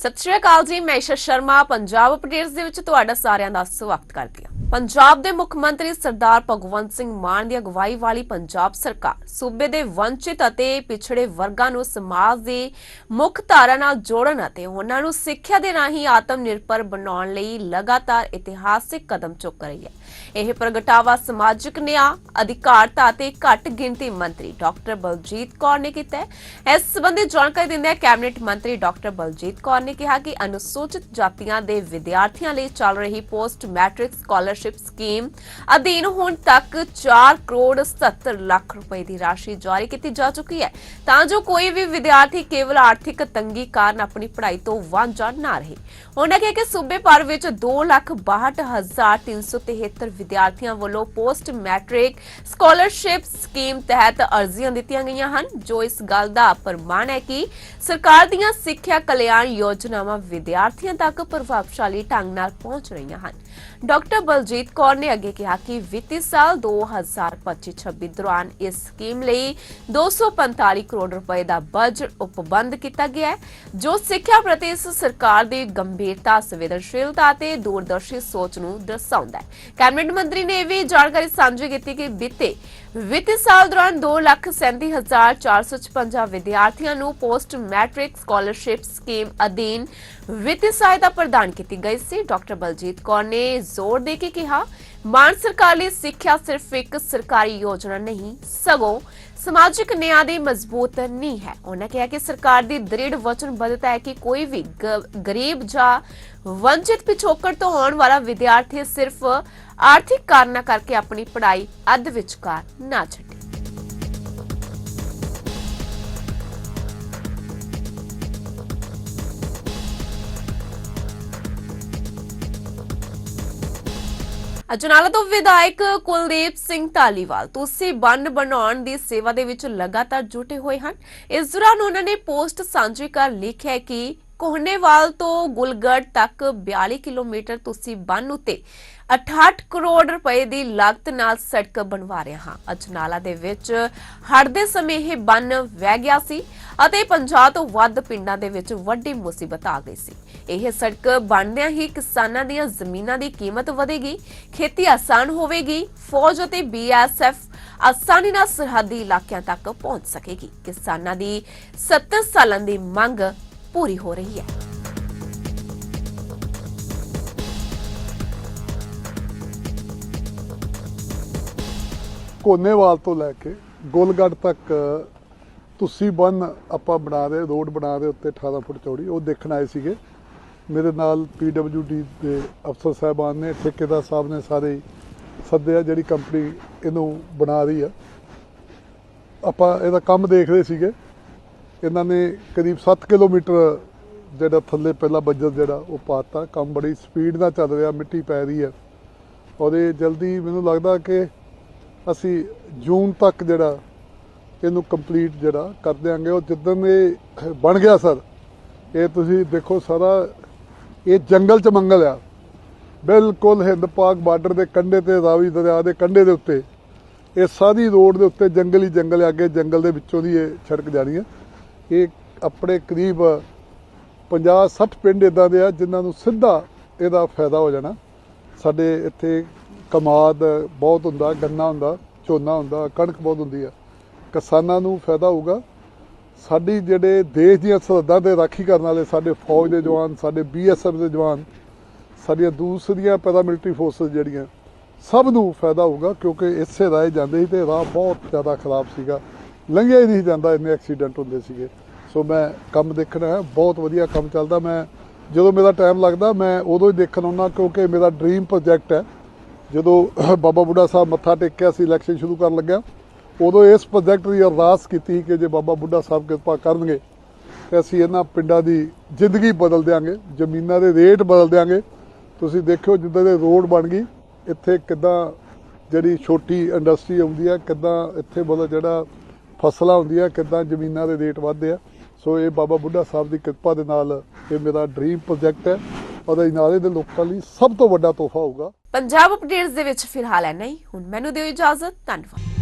ਸਤਿ ਸ਼੍ਰੀ ਅਕਾਲ ਜੀ, ਮੈਂ ਈਸ਼ਾ ਸ਼ਰਮਾ, ਪੰਜਾਬ ਅਪਡੇਟਸ ਦੇ ਵਿੱਚ ਤੁਹਾਡਾ ਸਾਰਿਆਂ ਦਾ ਸਵਾਗਤ ਕਰਦੀ ਹਾਂ। ਪੰਜਾਬ ਦੇ ਮੁੱਖ ਮੰਤਰੀ ਸਰਦਾਰ ਭਗਵੰਤ ਸਿੰਘ ਮਾਨ ਦੀ ਅਗਵਾਈ ਵਾਲੀ ਪੰਜਾਬ ਸਰਕਾਰ ਸੂਬੇ ਦੇ ਵੰਚਿਤ ਅਤੇ ਪਿਛੜੇ ਵਰਗਾਂ ਨੂੰ ਸਮਾਜ ਦੀ ਮੁੱਖ ਧਾਰਾ ਨਾਲ ਜੋੜਨ ਅਤੇ ਉਹਨਾਂ ਨੂੰ ਸਿੱਖਿਆ ਦੇ ਰਾਹੀਂ ਆਤਮ ਨਿਰਭਰ ਬਣਾਉਣ ਲਈ ਲਗਾਤਾਰ ਇਤਿਹਾਸਿਕ ਕਦਮ ਚੁੱਕ ਰਹੀ ਹੈ। ਇਹ ਪ੍ਰਗਟਾਵਾ ਸਮਾਜਿਕ ਨਿਆਂ, ਅਧਿਕਾਰਤਾ ਅਤੇ ਘੱਟ ਗਿਣਤੀ ਮੰਤਰੀ ਡਾਕਟਰ ਬਲਜੀਤ ਕੌਰ ਨੇ ਕੀਤਾ ਇਸ ਸੰਬੰਧੀ ਜਾਣਕਾਰੀ ਦਿੰਦਿਆਂ ਕੈਬਨਿਟ ਮੰਤਰੀ ਡਾਕਟਰ ਬਲਜੀਤ ਕੌਰ ਨੇ ਕਿਹਾ ਕਿ ਅਨੁਸੂਚਿਤ ਜਾਤੀਆਂ ਦੇ ਵਿਦਿਆਰਥੀਆਂ ਲਈ ਚੱਲ ਰਹੀ ਪੋਸਟ ਮੈਟ੍ਰਿਕ ਸਕਾਲਰਸ਼ਿਪ ਸਕੀਮ ਅਧੀਨ ਹੁਣ ਤੱਕ 4 ਕਰੋੜ 77 ਲੱਖ ਰੁਪਏ ਦੀ ਰਾਸ਼ੀ ਜਾਰੀ ਕੀਤੀ ਜਾ ਚੁੱਕੀ ਹੈ। ਤਾਂ ਜੋ ਕੋਈ ਵੀ ਵਿਦਿਆਰਥੀ ਕੇਵਲ ਆਰਥਿਕ ਤੰਗੀ ਕਾਰਨ ਆਪਣੀ ਪੜ੍ਹਾਈ ਤੋਂ ਵਾਂਝਾ ਨਾ ਰਹੇ। ਉਹਨਾਂ ਕਿਹਾ ਕਿ ਸੂਬੇ ਭਰ ਵਿੱਚ 262373 ਵਿਦਿਆਰਥੀਆਂ ਵੱਲੋਂ ਪੋਸਟ ਮੈਟ੍ਰਿਕ ਸਕਾਲਰਸ਼ਿਪ ਸਕੀਮ ਤਹਿਤ ਅਰਜ਼ੀਆਂ ਦਿੱਤੀਆਂ ਗਈਆਂ ਹਨ, ਜੋ ਇਸ ਗੱਲ ਦਾ ਪ੍ਰਮਾਣ ਹੈ ਕਿ ਸਰਕਾਰ ਦੀਆਂ ਸਿੱਖਿਆ ਕਲਿਆਣ ਯੋਜਨਾਵਾਂ ਵਿਦਿਆਰਥੀਆਂ ਤੱਕ ਪ੍ਰਭਾਵਸ਼ਾਲੀ ਢੰਗ ਨਾਲ ਪਹੁੰਚ ਰਹੀਆਂ ਹਨ। ਡਾਕਟਰ ਬਲਜੀਤ ਕੌਰ ਨੇ ਅੱਗੇ ਕਿਹਾ ਕਿ ਵਿੱਤੀ ਸਾਲ 2025-26 ਦੌਰਾਨ ਇਸ ਸਕੀਮ ਲਈ 245 ਕਰੋੜ ਰੁਪਏ ਦਾ ਬਜਟ ਉਪਬੰਧ ਕੀਤਾ ਗਿਆ ਹੈ, ਜੋ ਸਿੱਖਿਆ ਪ੍ਰਤੀ ਇਸ ਸਰਕਾਰ ਦੀ ਗੰਭੀਰਤਾ, ਸੰਵੇਦਨਸ਼ੀਲਤਾ ਅਤੇ ਦੂਰਦਰਸ਼ੀ ਸੋਚ ਨੂੰ ਦਰਸਾਉਂਦਾ ਹੈ। ਕੈਬਨਿਟ ਮੰਤਰੀ ਨੇ ਇਹ ਵੀ ਜਾਣਕਾਰੀ ਸਾਂਝੀ ਕੀਤੀ ਕਿ ਬੀਤੇ ਵਿੱਤੀ ਸਾਲ ਦੌਰਾਨ 237456 ਵਿਦਿਆਰਥੀਆਂ ਨੂੰ ਪੋਸਟ ਮੈਟ੍ਰਿਕ ਸਕਾਲਰਸ਼ਿਪ ਸਕੀਮ ਅਧੀਨ ਵਿੱਤੀ ਸਹਾਇਤਾ ਪ੍ਰਦਾਨ ਕੀਤੀ ਗਈ ਸੀ। ਡਾਕਟਰ ਬਲਜੀਤ ਕੌਰ ਨੇ ਜ਼ੋਰ ਦੇ ਕੇ ਕਿਹਾ ਮਾਨ ਸਰਕਾਰ ਲਈ ਸਿੱਖਿਆ ਸਿਰਫ ਇੱਕ ਸਰਕਾਰੀ ਯੋਜਨਾ ਨਹੀਂ, ਸਗੋਂ ਸਮਾਜਿਕ ਨਿਆਂ ਦੀ ਮਜ਼ਬੂਤ ਨੀਂਹ ਹੈ। ਉਹਨਾਂ ਕਿਹਾ ਕਿ ਸਰਕਾਰ ਦੀ ਦ੍ਰਿੜ ਵਚਨਬੱਧਤਾ ਹੈ ਕਿ ਕੋਈ ਵੀ ਗਰੀਬ ਜਾਂ ਵੰਚਿਤ ਪਿਛੋਕੜ ਤੋਂ ਆਉਣ ਵਾਲਾ ਵਿਦਿਆਰਥੀ ਸਿਰਫ ਆਰਥਿਕ ਕਾਰਨਾਂ ਕਰਕੇ ਆਪਣੀ ਪੜ੍ਹਾਈ ਅੱਧ ਵਿਚਕਾਰ ਨਾ ਛੱਡੇ। ਅਜਨਾਲਾ ਤੋਂ ਵਿਧਾਇਕ ਕੁਲਦੀਪ ਸਿੰਘ ਢਾਲੀਵਾਲ ਤੁਸੀਂ ਬੰਨ ਬਣਾਉਣ ਦੀ ਸੇਵਾ ਦੇ ਵਿੱਚ ਲਗਾਤਾਰ ਜੁਟੇ ਹੋਏ ਹਨ। ਇਸ ਦੌਰਾਨ ਉਹਨਾਂ ਨੇ ਪੋਸਟ ਸਾਂਝੀ ਕਰ ਲਿਖਿਆ ਕਿ ਕੋਹਨੇਵਾਲ ਤੋਂ ਗੁਲਗੜ ਤੱਕ 42 ਕਿਲੋਮੀਟਰ ਤੁਸੀਂ ਬੰਨ ਉਤੇ 68 ਕਰੋੜ ਰੁਪਏ ਦੀ ਲਾਗਤ ਨਾਲ ਸੜਕ ਬਣਵਾ ਰਹੇ ਹਾਂ। ਅਜਨਾਲਾ ਦੇ ਵਿੱਚ ਹੜ੍ਹ ਦੇ ਸਮੇਂ ਇਹ ਬੰਨ ਵਹਿ ਗਿਆ ਸੀ। ਅਤੇ 50 ਤੋਂ ਵੱਧ ਪਿੰਡਾਂ ਦੇ ਵਿੱਚ ਵੱਡੀ ਮੁਸੀਬਤ ਆ ਗਈ ਸੀ। ਇਹ ਸੜਕ ਬਣਦਿਆਂ ਹੀ ਕਿਸਾਨਾਂ ਦੀਆਂ ਜ਼ਮੀਨਾਂ ਦੀ ਕੀਮਤ ਵਧੇਗੀ, ਖੇਤੀ ਆਸਾਨ ਹੋਵੇਗੀ, ਫੌਜ ਅਤੇ ਬੀਐਸਐਫ ਆਸਾਨੀ ਨਾਲ ਸਰਹੱਦੀ ਇਲਾਕਿਆਂ ਤੱਕ ਪਹੁੰਚ ਸਕੇਗੀ। ਕਿਸਾਨਾਂ ਦੀ 70 ਸਾਲਾਂ ਦੀ ਮੰਗ ਪੂਰੀ ਹੋ ਰਹੀ ਹੈ। ਕੋਨੇਵਾਲ ਤੋਂ ਲੈ ਕੇ ਗੋਲਗੜ ਤੱਕ ਤੁਸੀਂ ਬੰਨ ਆਪਾਂ ਬਣਾ ਰਹੇ ਰੋਡ ਬਣਾ ਰਹੇ ਉੱਤੇ 18 ਫੁੱਟ ਚੌੜੀ, ਉਹ ਦੇਖਣ ਆਏ ਸੀਗੇ। ਮੇਰੇ ਨਾਲ ਪੀਡਬਲਯੂਡੀ ਦੇ ਅਫਸਰ ਸਾਹਿਬਾਨ ਨੇ, ਠੇਕੇਦਾਰ ਸਾਹਿਬ ਨੇ ਸਾਰੇ ਸੱਦਿਆ ਜਿਹੜੀ ਕੰਪਨੀ ਇਹਨੂੰ ਬਣਾ ਰਹੀ ਆ। ਆਪਾਂ ਇਹਦਾ ਕੰਮ ਦੇਖ ਰਹੇ ਸੀਗੇ। ਇਹਨਾਂ ਨੇ ਕਰੀਬ 7 ਕਿਲੋਮੀਟਰ ਜਿਹੜਾ ਥੱਲੇ ਪਹਿਲਾ ਬਜਟ ਜਿਹੜਾ ਉਹ ਪਾਤਾ। ਕੰਮ ਬੜੀ ਸਪੀਡ ਨਾਲ ਚੱਲ ਰਿਹਾ, ਮਿੱਟੀ ਪੈ ਰਹੀ ਹੈ ਔਰ ਇਹ ਜਲਦੀ ਮੈਨੂੰ ਲੱਗਦਾ ਕਿ ਅਸੀਂ ਜੂਨ ਤੱਕ ਜਿਹੜਾ ਇਹਨੂੰ ਕੰਪਲੀਟ ਜਿਹੜਾ ਕਰ ਦਿਆਂਗੇ ਉਹ ਜਿੱਦਣ ਇਹ ਬਣ ਗਿਆ ਸਰ ਇਹ ਤੁਸੀਂ ਦੇਖੋ ਸਾਰਾ ਇਹ ਜੰਗਲ ਚ ਮੰਗਲ ਆ। ਬਿਲਕੁਲ ਹਿੰਦ ਪਾਕ ਬਾਰਡਰ ਦੇ ਕੰਢੇ ਤੇ ਰਾਵੀ ਦਰਿਆ ਦੇ ਕੰਢੇ ਦੇ ਉੱਤੇ। ਇਹ ਸਾਰੀ ਰੋਡ ਦੇ ਉੱਤੇ ਜੰਗਲ ਹੀ ਜੰਗਲ ਆ, ਅੱਗੇ ਜੰਗਲ ਦੇ ਵਿੱਚੋਂ ਦੀ ਇਹ ਸੜਕ ਜਾਣੀ ਹੈ ਇਹ ਆਪਣੇ ਕਰੀਬ 50 60 ਪਿੰਡ ਇਦਾਂ ਦੇ ਆ ਜਿਨ੍ਹਾਂ ਨੂੰ ਸਿੱਧਾ ਇਹਦਾ ਫਾਇਦਾ ਹੋ ਜਾਣਾ। ਸਾਡੇ ਇੱਥੇ ਕਮਾਦ ਬਹੁਤ ਹੁੰਦਾ ਗੰਨਾ ਹੁੰਦਾ ਝੋਨਾ ਹੁੰਦਾ ਕਣਕ ਬਹੁਤ ਹੁੰਦੀ ਆ। ਕਿਸਾਨਾਂ ਨੂੰ ਫਾਇਦਾ ਹੋਊਗਾ। ਸਾਡੀ ਜਿਹੜੇ ਦੇਸ਼ ਦੀਆਂ ਸਰਹੱਦਾਂ ਤੇ ਰਾਖੀ ਕਰਨ ਵਾਲੇ ਸਾਡੇ ਫੌਜ ਦੇ ਜਵਾਨ, ਸਾਡੇ ਬੀਐਸਐਫ ਦੇ ਜਵਾਨ, ਸਾਡੀਆਂ ਦੂਸਰੀਆਂ ਪੈਰਾਮਿਲਟਰੀ ਫੋਰਸਸ ਜਿਹੜੀਆਂ, ਸਭ ਨੂੰ ਫਾਇਦਾ ਹੋਊਗਾ ਕਿਉਂਕਿ ਇਸੇ ਰਾਹ ਜਾਂਦੇ ਸੀ ਤੇ ਰਾਹ ਬਹੁਤ ਜ਼ਿਆਦਾ ਖਰਾਬ ਸੀਗਾ। ਲੰਘਿਆ ਹੀ ਨਹੀਂ ਜਾਂਦਾ, ਇੰਨੇ ਐਕਸੀਡੈਂਟ ਹੁੰਦੇ ਸੀਗੇ। ਸੋ ਮੈਂ ਕੰਮ ਦੇਖਣਾ ਹੈ ਬਹੁਤ ਵਧੀਆ ਕੰਮ ਚੱਲਦਾ। ਮੈਂ ਜਦੋਂ ਮੇਰਾ ਟਾਈਮ ਲੱਗਦਾ, ਮੈਂ ਉਦੋਂ ਹੀ ਦੇਖਣ ਆਉਣਾ ਕਿਉਂਕਿ ਮੇਰਾ ਡ੍ਰੀਮ ਪ੍ਰੋਜੈਕਟ ਹੈ। ਜਦੋਂ ਬਾਬਾ ਬੁੱਢਾ ਸਾਹਿਬ ਮੱਥਾ ਟੇਕਿਆ ਸੀ ਇਲੈਕਸ਼ਨ ਸ਼ੁਰੂ ਕਰਨ ਲੱਗਿਆ ਉਦੋਂ ਇਸ ਪ੍ਰੋਜੈਕਟ ਦੀ ਅਰਦਾਸ ਕੀਤੀ ਕਿ ਜੇ ਬਾਬਾ ਬੁੱਢਾ ਸਾਹਿਬ ਕਿਰਪਾ ਕਰਨਗੇ, ਤੇ ਅਸੀਂ ਇਹਨਾਂ ਪਿੰਡਾਂ ਦੀ ਜ਼ਿੰਦਗੀ ਬਦਲ ਦਿਆਂਗੇ, ਜ਼ਮੀਨਾਂ ਦੇ ਰੇਟ ਬਦਲ ਦਿਆਂਗੇ। ਤੁਸੀਂ ਦੇਖਿਓ ਜਿੱਦਾਂ ਦੇ ਰੋਡ ਬਣ ਗਈ, ਇੱਥੇ ਕਿੱਦਾਂ ਜਿਹੜੀ ਛੋਟੀ ਇੰਡਸਟਰੀ ਆਉਂਦੀ ਆ, ਕਿੱਦਾਂ ਇੱਥੇ ਮਤਲਬ ਜਿਹੜਾ ਫਸਲਾਂ ਹੁੰਦੀਆਂ, ਕਿੱਦਾਂ ਜ਼ਮੀਨਾਂ ਦੇ ਰੇਟ ਵਧਦੇ ਆ। ਸੋ ਇਹ ਬਾਬਾ ਬੁੱਢਾ ਸਾਹਿਬ ਦੀ ਕਿਰਪਾ ਦੇ ਨਾਲ ਇਹ ਮੇਰਾ ਡ੍ਰੀਮ ਪ੍ਰੋਜੈਕਟ ਹੈ। ਔਰ ਇਨਾਰੇ ਦੇ ਲੋਕਾਂ ਲਈ ਸਭ ਤੋਂ ਵੱਡਾ ਤੋਹਫਾ ਹੋਊਗਾ। ਪੰਜਾਬ ਅਪਡੇਟਸ ਦੇ ਵਿੱਚ ਫਿਲਹਾਲ ਹੈ। ਨਹੀਂ ਹੁਣ ਮੈਨੂੰ ਦਿਓ ਇਜਾਜ਼ਤ। ਧੰਨਵਾਦ।